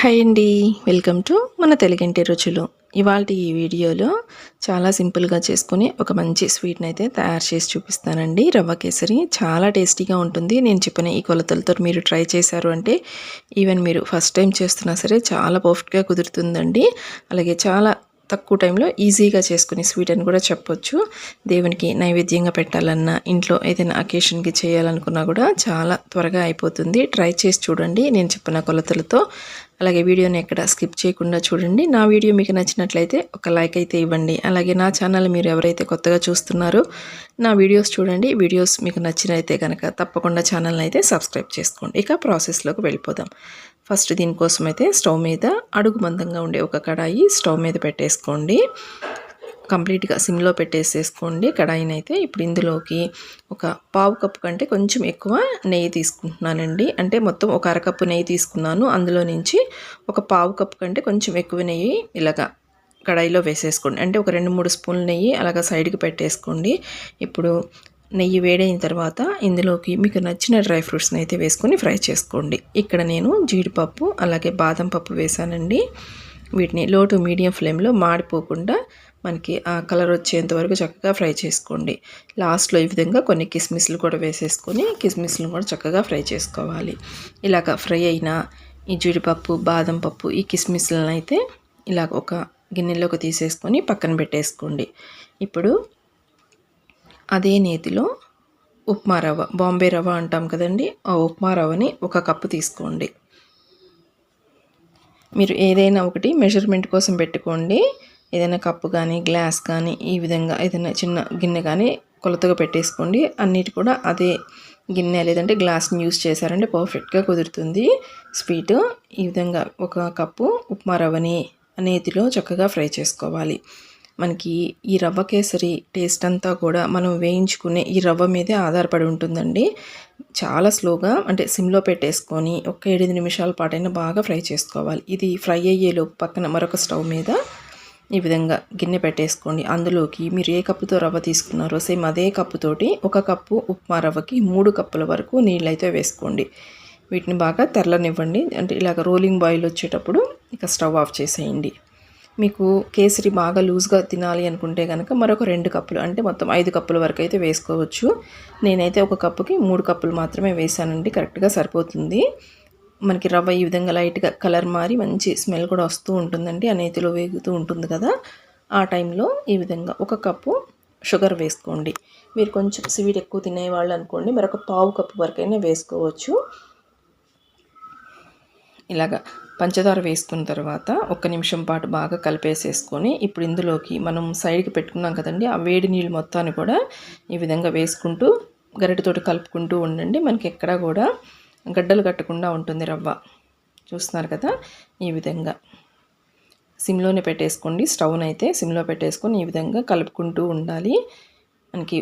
Hi అండి. Welcome to మన తెలుగింటి రుచులు. ఇవాళ ఈ వీడియోలో చాలా సింపుల్గా చేసుకుని ఒక మంచి స్వీట్ని అయితే తయారు చేసి చూపిస్తానండి. రవ్వ కేసరి చాలా టేస్టీగా ఉంటుంది. నేను చెప్పిన ఈ కొలతలతో మీరు ట్రై చేశారు అంటే ఈవెన్ మీరు ఫస్ట్ టైం చేస్తున్నా సరే చాలా పర్ఫెక్ట్గా కుదురుతుందండి. అలాగే చాలా తక్కువ టైంలో ఈజీగా చేసుకునే స్వీట్ అని కూడా చెప్పొచ్చు. దేవునికి నైవేద్యంగా పెట్టాలన్నా ఇంట్లో ఏదైనా అకేషన్కి చేయాలనుకున్నా కూడా చాలా త్వరగా అయిపోతుంది. ట్రై చేసి చూడండి. నేను చెప్పిన కొలతలతో. అలాగే వీడియోని ఎక్కడ స్కిప్ చేయకుండా చూడండి. నా వీడియో మీకు నచ్చినట్లయితే ఒక లైక్ అయితే ఇవ్వండి. అలాగే నా ఛానల్ మీరు ఎవరైతే కొత్తగా చూస్తున్నారో నా వీడియోస్ చూడండి. వీడియోస్ మీకు నచ్చినైతే కనుక తప్పకుండా ఛానల్ని అయితే సబ్స్క్రైబ్ చేసుకోండి. ఇక ప్రాసెస్లోకి వెళ్ళిపోదాం. ఫస్ట్ దీనికోసం అయితే స్టవ్ మీద అడుగు మందంగా ఉండే ఒక కడాయి స్టవ్ మీద పెట్టేసుకోండి. కంప్లీట్గా సిమ్లో పెట్టేసేసుకోండి. కడాయిని అయితే ఇప్పుడు ఇందులోకి ఒక పావు కప్పు కంటే కొంచెం ఎక్కువ నెయ్యి తీసుకుంటున్నానండి. అంటే మొత్తం ఒక అరకప్పు నెయ్యి తీసుకున్నాను. అందులో నుంచి ఒక పావు కప్పు కంటే కొంచెం ఎక్కువ నెయ్యి ఇలాగా కడాయిలో వేసేసుకోండి. అంటే ఒక రెండు మూడు స్పూన్ల నెయ్యి అలాగా సైడ్కి పెట్టేసుకోండి. ఇప్పుడు నెయ్యి వేడైన తర్వాత ఇందులోకి మీకు నచ్చిన డ్రై ఫ్రూట్స్ని అయితే వేసుకొని ఫ్రై చేసుకోండి. ఇక్కడ నేను జీడిపప్పు అలాగే బాదం పప్పు వేసానండి. వీటిని లో టు మీడియం ఫ్లేమ్లో మాడిపోకుండా మనకి ఆ కలర్ వచ్చేంత వరకు చక్కగా ఫ్రై చేసుకోండి. లాస్ట్లో ఈ విధంగా కొన్ని కిస్మిస్లు కూడా వేసేసుకొని కిస్మిస్లు కూడా చక్కగా ఫ్రై చేసుకోవాలి. ఇలాగ ఫ్రై అయిన ఈ జీడిపప్పు బాదం పప్పు ఈ కిస్మిస్లను అయితే ఇలాగ ఒక గిన్నెలోకి తీసేసుకొని పక్కన పెట్టేసుకోండి. ఇప్పుడు అదే నేతిలో ఉప్మా రవ్వ బాంబే రవ్వ అంటాం కదండి. ఆ ఉప్మా రవ్వని ఒక కప్పు తీసుకోండి. మీరు ఏదైనా ఒకటి మెజర్మెంట్ కోసం పెట్టుకోండి. ఏదైనా కప్పు కానీ గ్లాస్ కానీ ఈ విధంగా ఏదైనా చిన్న గిన్నె కానీ కొలతగా పెట్టేసుకోండి. అన్నిటి కూడా అదే గిన్నె లేదంటే గ్లాస్ని యూస్ చేశారంటే పర్ఫెక్ట్గా కుదురుతుంది. స్వీట్ ఈ విధంగా ఒక కప్పు ఉప్మా రవ్వని నేతిలో చక్కగా ఫ్రై చేసుకోవాలి. మనకి ఈ రవ్వ కేసరి టేస్ట్ అంతా కూడా మనం వేయించుకునే ఈ రవ్వ మీదే ఆధారపడి ఉంటుందండి. చాలా స్లోగా అంటే సిమ్లో పెట్టేసుకొని ఒక ఏడు నిమిషాల పాటైనా బాగా ఫ్రై చేసుకోవాలి. ఇది ఫ్రై అయ్యేలోపు పక్కన మరొక స్టవ్ మీద ఈ విధంగా గిన్నె పెట్టేసుకోండి. అందులోకి మీరు ఏ కప్పుతో రవ్వ తీసుకున్నారో సేమ్ అదే కప్పుతోటి ఒక కప్పు ఉప్మా రవ్వకి మూడు కప్పుల వరకు నీళ్ళు అయితే వేసుకోండి. వీటిని బాగా తెరలనివ్వండి. అంటే ఇలాగ రోలింగ్ బాయిల్ వచ్చేటప్పుడు ఇక స్టవ్ ఆఫ్ చేసేయండి. మీకు కేసరి బాగా లూజ్గా తినాలి అనుకుంటే కనుక మరొక రెండు కప్పులు అంటే మొత్తం ఐదు కప్పుల వరకు అయితే వేసుకోవచ్చు. నేనైతే ఒక కప్పుకి మూడు కప్పులు మాత్రమే వేసానండి కరెక్ట్గా సరిపోతుంది. మనకి రవ్వ ఈ విధంగా లైట్గా కలర్ మారి మంచి స్మెల్ కూడా వస్తూ ఉంటుందండి ఆ నేతిలో వేగుతూ ఉంటుంది కదా. ఆ టైంలో ఈ విధంగా ఒక కప్పు షుగర్ వేసుకోండి. మీరు కొంచెం స్వీట్ ఎక్కువ తినేవాళ్ళు అనుకోండి మరొక పావు కప్పు వరకైనా వేసుకోవచ్చు. ఇలాగా పంచదార వేసుకున్న తర్వాత ఒక్క నిమిషం పాటు బాగా కలిపేసేసుకొని ఇప్పుడు ఇందులోకి మనం సైడ్కి పెట్టుకున్నాం కదండి ఆ వేడి నీళ్ళు మొత్తాన్ని కూడా ఈ విధంగా వేసుకుంటూ గరిటతోటి కలుపుకుంటూ ఉండండి. మనకి ఎక్కడా కూడా గడ్డలు కట్టకుండా ఉంటుంది రవ్వ. చూస్తున్నారు కదా ఈ విధంగా. సిమ్లోనే పెట్టేసుకోండి. స్టవ్ని అయితే సిమ్లో పెట్టేసుకొని ఈ విధంగా కలుపుకుంటూ ఉండాలి. మనకి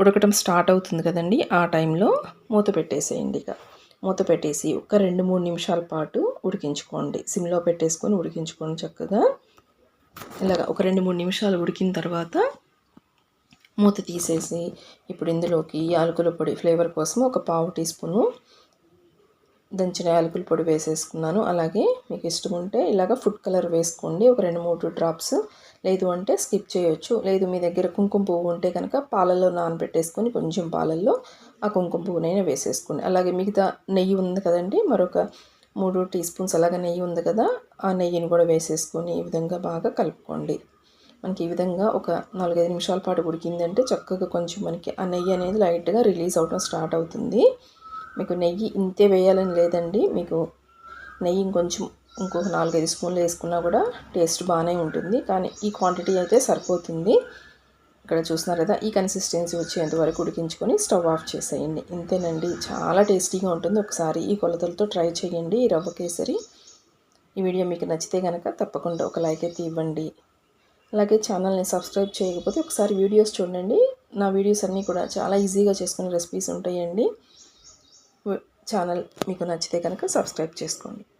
ఉడకటం స్టార్ట్ అవుతుంది కదండి ఆ టైంలో మూత పెట్టేసేయండి ఇక. మూత పెట్టేసి ఒక రెండు మూడు నిమిషాల పాటు ఉడికించుకోండి. సిమ్లో పెట్టేసుకొని ఉడికించుకోండి చక్కగా. ఇలాగ ఒక రెండు మూడు నిమిషాలు ఉడికిన తర్వాత మూత తీసేసి ఇప్పుడు ఇందులోకి యాలకుల పొడి ఫ్లేవర్ కోసం ఒక పావు టీ స్పూను దంచిన యాలకుల పొడి వేసేసుకున్నాను. అలాగే మీకు ఇష్టం ఉంటే ఇలాగ ఫుడ్ కలర్ వేసుకోండి. ఒక రెండు మూడు డ్రాప్స్ లేదు అంటే స్కిప్ చేయొచ్చు. లేదు మీ దగ్గర కుంకుమ పువ్వు ఉంటే కనుక పాలల్లో నానబెట్టేసుకొని కొంచెం పాలల్లో ఆ కుంకుమ పువ్వునైనా వేసేసుకోండి. అలాగే మిగతా నెయ్యి ఉంది కదండి మరొక మూడు టీ స్పూన్స్ అలాగే నెయ్యి ఉంది కదా ఆ నెయ్యిని కూడా వేసేసుకొని ఈ విధంగా బాగా కలుపుకోండి. మనకి ఈ విధంగా ఒక నాలుగైదు నిమిషాల పాటు ఉడికిందంటే చక్కగా కొంచెం మనకి ఆ నెయ్యి అనేది లైట్గా రిలీజ్ అవడం స్టార్ట్ అవుతుంది. మీకు నెయ్యి ఇంతే వేయాలని లేదండి మీకు నెయ్యి ఇంకొంచెం ఇంకొక నాలుగైదు స్పూన్లు వేసుకున్నా కూడా టేస్ట్ బాగానే ఉంటుంది. కానీ ఈ క్వాంటిటీ అయితే సరిపోతుంది. ఇక్కడ చూస్తున్నారు కదా ఈ కన్సిస్టెన్సీ వచ్చేంత వరకు ఉడికించుకొని స్టవ్ ఆఫ్ చేసేయండి. ఇంతేనండి చాలా టేస్టీగా ఉంటుంది. ఒకసారి ఈ కొలతలతో ట్రై చేయండి. ఈ రవ్వ కేసరి. ఈ వీడియో మీకు నచ్చితే కనుక తప్పకుండా ఒక లైక్ అయితే ఇవ్వండి. అలాగే ఛానల్ని సబ్స్క్రైబ్ చేయకపోతే ఒకసారి వీడియోస్ చూడండి. నా వీడియోస్ అన్నీ కూడా చాలా ఈజీగా చేసుకునే రెసిపీస్ ఉంటాయండి. ఛానల్ మీకు నచ్చితే కనుక సబ్స్క్రైబ్ చేసుకోండి.